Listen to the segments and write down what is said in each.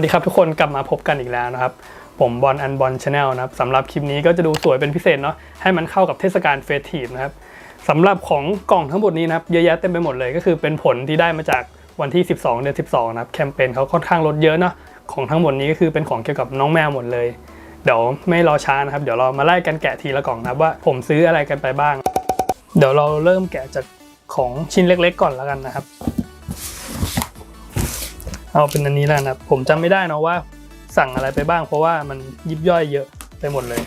วัสดีครับทุกคนกลับมาพบกันอีกแล้วนะครับ ผมบอลอันบอลชาแนลนะครับสำหรับคลิปนี้ก็จะดูสวยเป็นพิเศษเนาะให้มันเข้ากับเทศกาลเฟสทีฟนะครับสำหรับของกล่องทั้งหมดนี้นะครับเยอะแยะเต็มไปหมดเลยก็คือเป็นผลที่ได้มาจากวันที่ 12 เดือน 12 นะครับแคมเปญเขาค่อนข้างลดเยอะเนาะของทั้งหมดนี้ก็คือเป็นของเกี่ยวกับน้องแมวหมดเลย เดี๋ยวไม่รอช้านะครับเดี๋ยวเรามาไล่กันแกะทีละกล่องนะครับว่าผมซื้ออะไรกันไปบ้าง เดี๋ยวเราเริ่มแกะจากของชิ้นเล็ก ๆ ก่อนแล้วกันนะครับ เอาเป็นอันนี้แล้วนะครับผมจำไม่ได้นะว่าสั่งอะไรไปบ้าง เพราะว่ามันยิบย่อยเยอะไปหมดเลย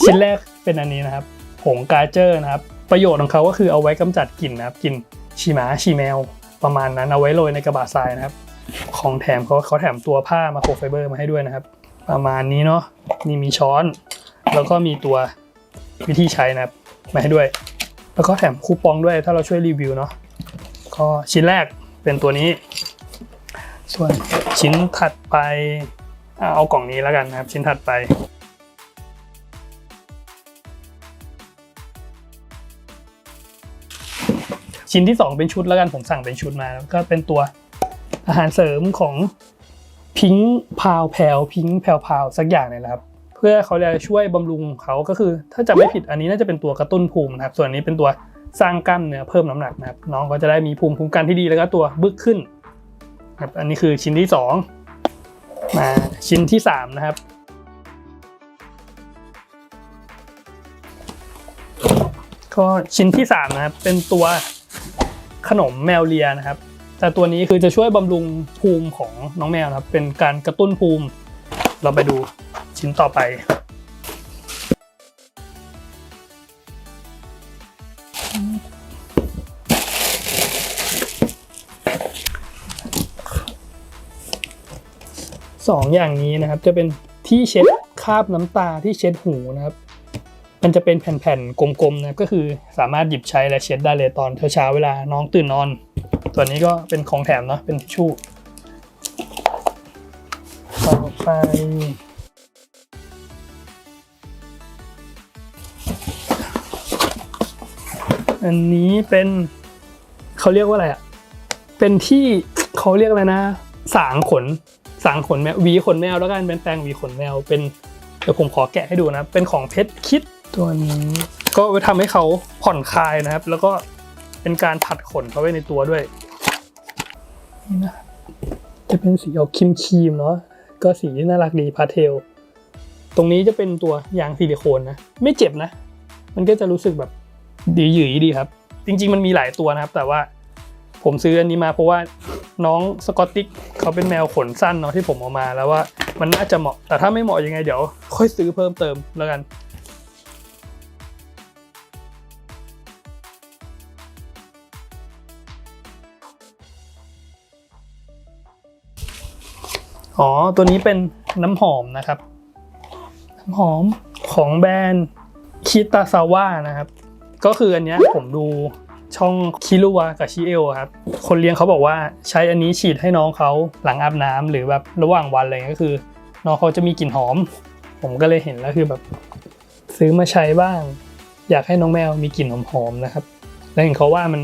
ชิ้นแรกเป็นอันนี้นะครับผงกาเจอร์นะครับ ประโยชน์ของเขาก็คือเอาไว้กำจัดกลิ่นนะครับกลิ่นชีหมาชีแมว ประมาณนั้นเอาไว้โรยในกระบะทรายนะครับ ของแถมเขาเขาแถมตัวผ้ามาโครไฟเบอร์มาให้ด้วยนะครับ ประมาณนี้เนาะนี่มีช้อน แล้วก็มีตัววิธีใช้นะครับมาให้ด้วย แล้วก็แถมคูปองด้วยถ้าเราช่วยรีวิวเนาะ ก็ชิ้นแรกเป็นตัวนี้ ส่วนชิ้นถัดไปเอากล่องนี้แล้วกันนะครับ ชิ้นถัดไปชิ้นที่ 2 เป็นชุดแล้วกันผมสั่งเป็นชุดมาแล้วก็เป็นตัวอาหารเสริมของพิงพาวแพลพิงแพลพาวสักอย่างเนี่ยแหละครับ เพื่อเขาจะช่วยบำรุงเขาก็คือ ถ้าจะไม่ผิดอันนี้น่าจะเป็นตัวกระตุ้นภูมินะครับ ส่วนนี้เป็นตัว สร้างกล้ามเนื้อเพิ่มน้ำหนักนะครับน้องก็จะได้มีภูมิคุ้มกันที่ดีแล้วก็ตัวบึกขึ้นครับอันนี้คือชิ้นที่สองมาชิ้นที่สามนะครับ ก็ชิ้นที่สามนะครับ เป็นตัวขนมแมวเลียนะครับ แต่ตัวนี้คือจะช่วยบำรุงภูมิของน้องแมวนะครับ เป็นการกระตุ้นภูมิ เราไปดูชิ้นต่อไป สองอย่างนี้นะครับ จะเป็นที่เช็ดคราบน้ำตาที่เช็ดหูนะครับ มันจะเป็นแผ่นๆกลมๆนะครับก็คือสามารถหยิบใช้และเช็ดได้เลยตอนเช้าเวลาน้องตื่นนอน ตัวนี้ก็เป็นของแถมเนาะเป็นทิชชู่ต่อไปอันนี้เป็นเขาเรียกว่าอะไรอะ เป็นที่เขาเรียกอะไรนะ สางขน สางขนแมววีขนแมวแล้วกันเป็นแปรงวีขนแมวเป็นเดี๋ยวผมขอแกะให้ดูนะเป็นของเพชรคิดตัวนี้ก็ไว้ทำให้เขาผ่อนคลายนะครับ แล้วก็เป็นการผัดขนเขาไว้ในตัวด้วยนี่นะจะเป็นสีออกครีมครีมเนาะก็สีน่ารักดีพาเทล ตรงนี้จะเป็นตัวยางซิลิโคนนะ ไม่เจ็บนะ มันก็จะรู้สึกแบบดีหยืยดีครับ จริง ๆ มันมีหลายตัวนะครับ แต่ว่า ผมซื้ออันนี้มาเพราะว่าน้องสกอตติกเขาเป็นแมวขนสั้นเนาะที่ผมเอามาแล้วว่ามันน่าจะเหมาะ แต่ถ้าไม่เหมาะยังไงเดี๋ยว ค่อยซื้อเพิ่มเติมแล้วกันอ๋อ ตัวนี้เป็นน้ำหอมนะครับ น้ำหอมของแบรนด์คิตาซาว่านะครับ ก็คืออันนี้ผมดู ช่องคิรุวะกับชิเอลครับ คนเลี้ยงเขาบอกว่าใช้อันนี้ฉีดให้น้องเขาหลังอาบน้ำหรือแบบระหว่างวันอะไรเงี้ยก็คือ น้องเขาจะมีกลิ่นหอม ผมก็เลยเห็นแล้วคือแบบ ซื้อมาใช้บ้าง อยากให้น้องแมวมีกลิ่นหอมๆนะครับ และเห็นเขาว่ามัน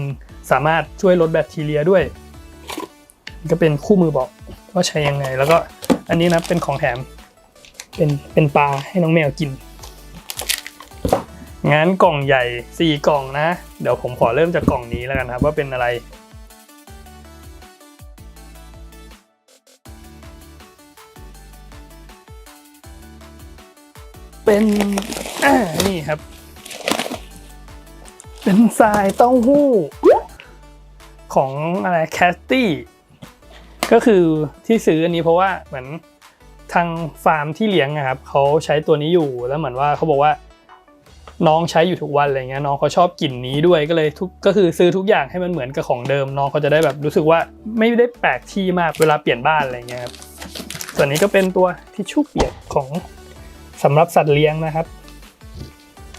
สามารถช่วยลดแบคทีเรียด้วย ก็เป็นคู่มือบอกว่าใช้ยังไง แล้วก็อันนี้นะเป็นของแถมเป็นเป็นปลาให้น้องแมวกิน งั้นกล่องใหญ่ 4 กล่องนะ เดี๋ยวผมขอเริ่มจากกล่องนี้แล้วกันครับว่าเป็นอะไร เป็นอ่านี่ครับ เป็นทรายเต้าหู้ ของอะไรแคสตี้ก็คือที่ซื้ออันนี้เพราะว่าเหมือนทางฟาร์มที่เลี้ยงอะครับเขาใช้ตัวนี้อยู่แล้วเหมือนว่าเขาบอกว่า น้องใช้อยู่ทุกวันอะไรเงี้ยน้องเขาชอบกลิ่นนี้ด้วยก็เลยทุกก็คือซื้อทุกอย่างให้มันเหมือนกับของเดิม น้องเขาจะได้แบบรู้สึกว่าไม่ได้แปลกที่มากเวลาเปลี่ยนบ้านอะไรเงี้ยครับส่วนนี้ก็เป็นตัวทิชชู่เปียกของสำหรับสัตว์เลี้ยงนะครับ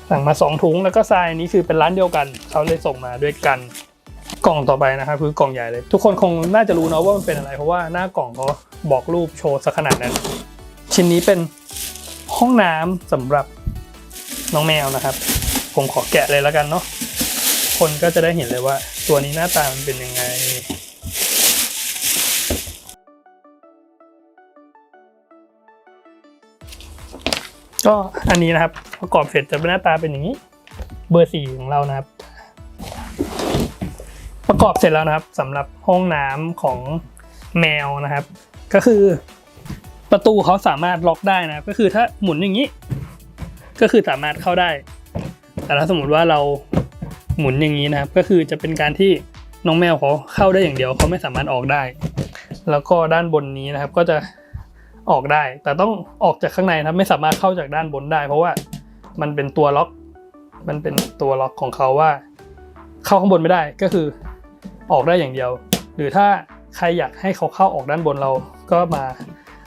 สั่งมาสองถุงแล้วก็ทรายนี้คือเป็นร้านเดียวกันเขาเลยส่งมาด้วยกันกล่องต่อไปนะครับคือกล่องใหญ่เลย ทุกคนคงน่าจะรู้เนาะว่ามันเป็นอะไร เพราะว่าหน้ากล่องเขาบอกรูปโชว์สักขนาดนั้น ชิ้นนี้เป็นห้องน้ำสำหรับ น้องแมวนะครับ ผมขอแกะเลยแล้วกันเนาะคนก็จะได้เห็นเลยว่า ตัวนี้หน้าตามันเป็นยังไงก็อันนี้นะครับประกอบเสร็จจะเป็นหน้าตาเป็นอย่างนี้ เบอร์สี่ของเรานะครับ ประกอบเสร็จแล้วนะครับ สำหรับห้องน้ำของแมวนะครับ ก็คือประตูเขาสามารถล็อกได้นะก็คือถ้าหมุนอย่างนี้ ก็คือสามารถเข้าได้ แต่ถ้าสมมติว่าเราหมุนอย่างนี้นะครับ ก็คือจะเป็นการที่น้องแมวเขาเข้าได้อย่างเดียวเขาไม่สามารถออกได้ แล้วก็ด้านบนนี้นะครับก็จะออกได้ แต่ต้องออกจากข้างในนะครับ ไม่สามารถเข้าจากด้านบนได้ เพราะว่ามันเป็นตัวล็อก มันเป็นตัวล็อกของเขาว่า เข้าข้างบนไม่ได้ก็คือออกได้อย่างเดียว หรือถ้าใครอยากให้เขาเข้าออกด้านบนเราก็มา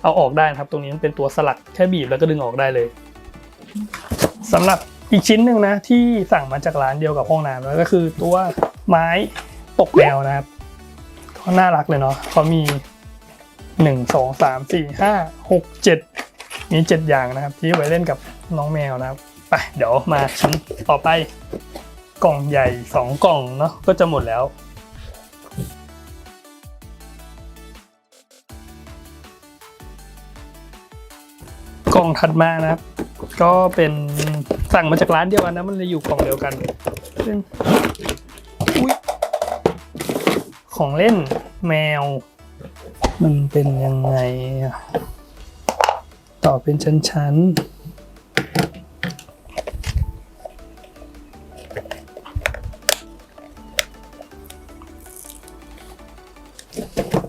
เอาออกได้นะครับ ตรงนี้มันเป็นตัวสลักแค่บีบแล้วก็ดึงออกได้เลย สำหรับอีกชิ้นหนึ่งนะที่สั่งมาจากร้านเดียวกับห้องน้ำแล้วก็คือตัวไม้ปกแมวนะครับก็น่ารักเลยเนาะเขามีหนึ่งสองสามสี่ห้าหกเจ็ดมีเจ็ดอย่างนะครับ ที่ไว้เล่นกับน้องแมวนะครับไปเดี๋ยวมาชิ้นต่อไปกล่องใหญ่สองกล่องเนาะก็จะหมดแล้วกล่องถัดมานะครับ ก็เป็นสั่งมาจากร้านเดียวกันนะมันเลยอยู่กล่องเดียวกันเป็นอุ๊ยของเล่นแมว มันเป็นยังไงต่อเป็นชั้นๆ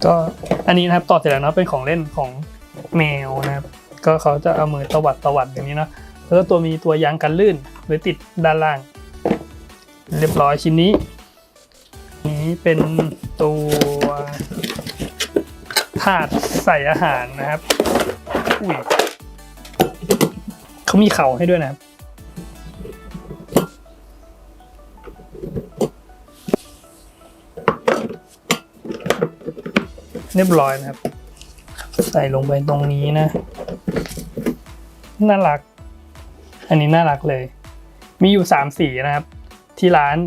ก็อันนี้นะครับต่อเสร็จแล้วเนาะเป็นของเล่นของแมวนะครับ ก็เขาจะเอามือตวัดตวัดอย่างนี้เนาะแล้วก็ตัวมีตัวยางกันลื่นไว้ติดด้านล่าง เรียบร้อยชิ้นนี้ นี้เป็นตัวถาดใส่อาหารนะครับอุ้ยเขามีเข่าให้ด้วยนะครับเรียบร้อยนะครับ ใส่ลงไปตรงนี้นะ น่ารัก อันนี้น่ารักเลย มีอยู่สามสีนะครับ ที่ร้าน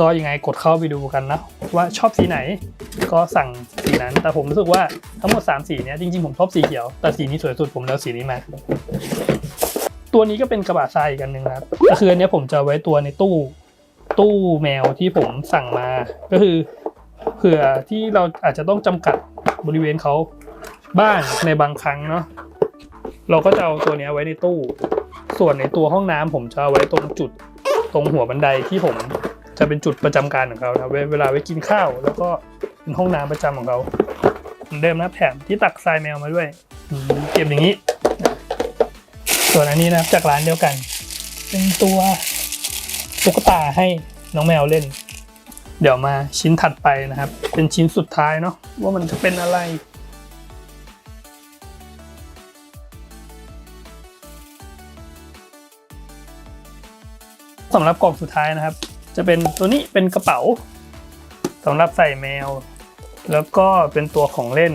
ก็ยังไงกดเข้าไปดูกันนะว่าชอบสีไหนก็สั่งสีนั้น แต่ผมรู้สึกว่าทั้งหมด 3 สีเนี้ยจริงๆผมชอบสีเขียว แต่สีนี้สวยสุดผมแล้วสีนี้มาตัวนี้ก็เป็นกระบะทรายอีกอันหนึ่งนะครับก็คืออันนี้ผมจะไว้ตัวในตู้ ตู้แมวที่ผมสั่งมา ก็คือเผื่อที่เราอาจจะต้องจำกัดบริเวณเขาบ้างในบางครั้งเนาะ เราก็จะเอาตัวนี้ไว้ในตู้ ส่วนในตัวห้องน้ำผมจะเอาไว้ตรงจุดตรงหัวบันไดที่ผมจะเป็นจุดประจำการของเขานะเวลาไว้กินข้าว แล้วก็เป็นห้องน้ำประจำของเขาเหมือนเดิมนะแถมที่ตักทรายแมวมาด้วยเก็บอย่างนี้ ส่วนอันนี้นะครับจากร้านเดียวกัน เป็นตัวตุ๊กตาให้น้องแมวเล่น เดี๋ยวมาชิ้นถัดไปนะครับ เป็นชิ้นสุดท้ายเนาะว่ามันจะเป็นอะไร สำหรับกล่องสุดท้ายนะครับ จะเป็นตัวนี้เป็นกระเป๋าสำหรับใส่แมว แล้วก็เป็นตัวของเล่น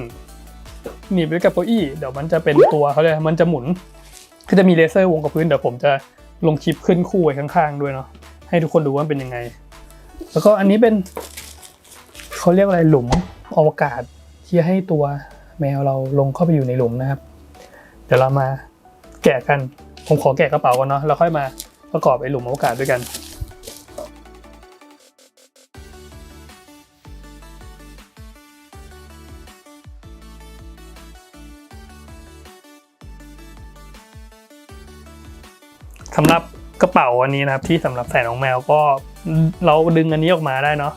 หนีบไว้กับเก้าอี้เดี๋ยวมันจะเป็นตัวเขาเลยมันจะหมุนคือจะมีเลเซอร์วงกับพื้นเดี๋ยวผมจะลงคลิปขึ้นคู่ไว้ข้างๆด้วยเนาะให้ทุกคนดูว่ามันเป็นยังไง แล้วก็อันนี้เป็นเขาเรียกอะไรหลุมอวกาศที่ให้ตัวแมวเราลงเข้าไปอยู่ในหลุมนะครับ เดี๋ยวเรามาแกะกัน ผมขอแกะกระเป๋าก่อนเนาะแล้วค่อยมา ประกอบไอ้หลุมอวกาศด้วยกัน สำหรับกระเป๋าอันนี้นะครับที่สำหรับใส่น้องแมวก็เราดึงอันนี้ออกมาได้เนาะ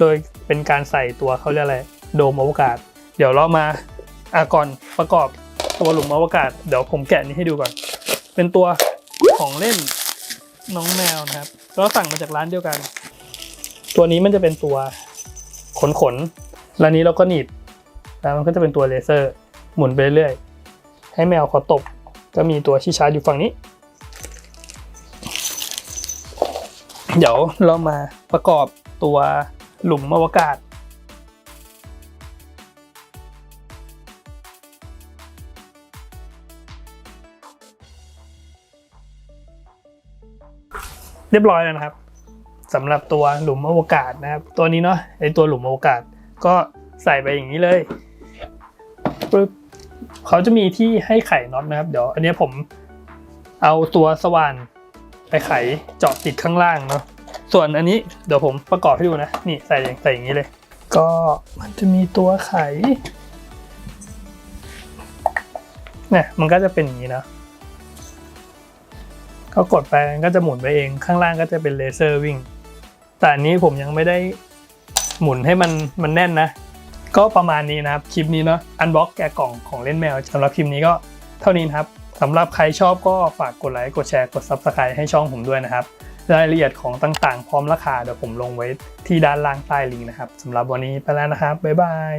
โดยเป็นการใส่ตัวเขาเรียกอะไรโดมอวกาศ เดี๋ยวเรามาอะก่อนประกอบตัวหลุมอวกาศ เดี๋ยวผมแกะนี้ให้ดูก่อน เป็นตัวของเล่น น้องแมวนะครับ ก็สั่งมาจากร้านเดียวกัน ตัวนี้มันจะเป็นตัวขนขนแล้วนี้เราก็หนีบแล้วมันก็จะเป็นตัวเลเซอร์ หมุนไปเรื่อยๆ ให้แมวเขาตก ก็มีตัวชี้ชาร์จอยู่ฝั่งนี้ เดี๋ยวเรามาประกอบตัวหลุมอวกาศ เรียบร้อยแล้วนะครับสำหรับตัวหลุมอวกาศนะครับ ตัวนี้เนาะไอตัวหลุมอวกาศก็ใส่ไปอย่างนี้เลยปึ๊บเขาจะมีที่ให้ไขน็อตนะครับ เดี๋ยว อันนี้ผมเอาตัวสว่านไปไขเจาะติดข้างล่างเนาะส่วนอันนี้เดี๋ยวผมประกอบให้ดูนะนี่ใส่อย่างใส่อย่างนี้เลย ก็มันจะมีตัวไขเนี่ยมันก็จะเป็นอย่างนี้นะ ก็กดไปมันก็จะหมุนไปเองข้างล่างก็จะเป็นเลเซอร์วิ่ง แต่อันนี้ผมยังไม่ได้หมุนให้มันมันแน่นนะ ก็ประมาณนี้นะครับ คลิปนี้เนาะอันบ็อกแกะกล่องของเล่นแมวสำหรับคลิปนี้ก็เท่านี้นครับสำหรับใครชอบก็ฝากกดไลค์กดแชร์กด Subscribe ให้ช่องผมด้วยนะครับ รายละเอียดของต่างๆ พร้อมราคาเดี๋ยวผมลงไว้ที่ด้านล่างใต้ลิงก์นะครับสำหรับวันนี้ไปแล้วนะครับบ๊ายบาย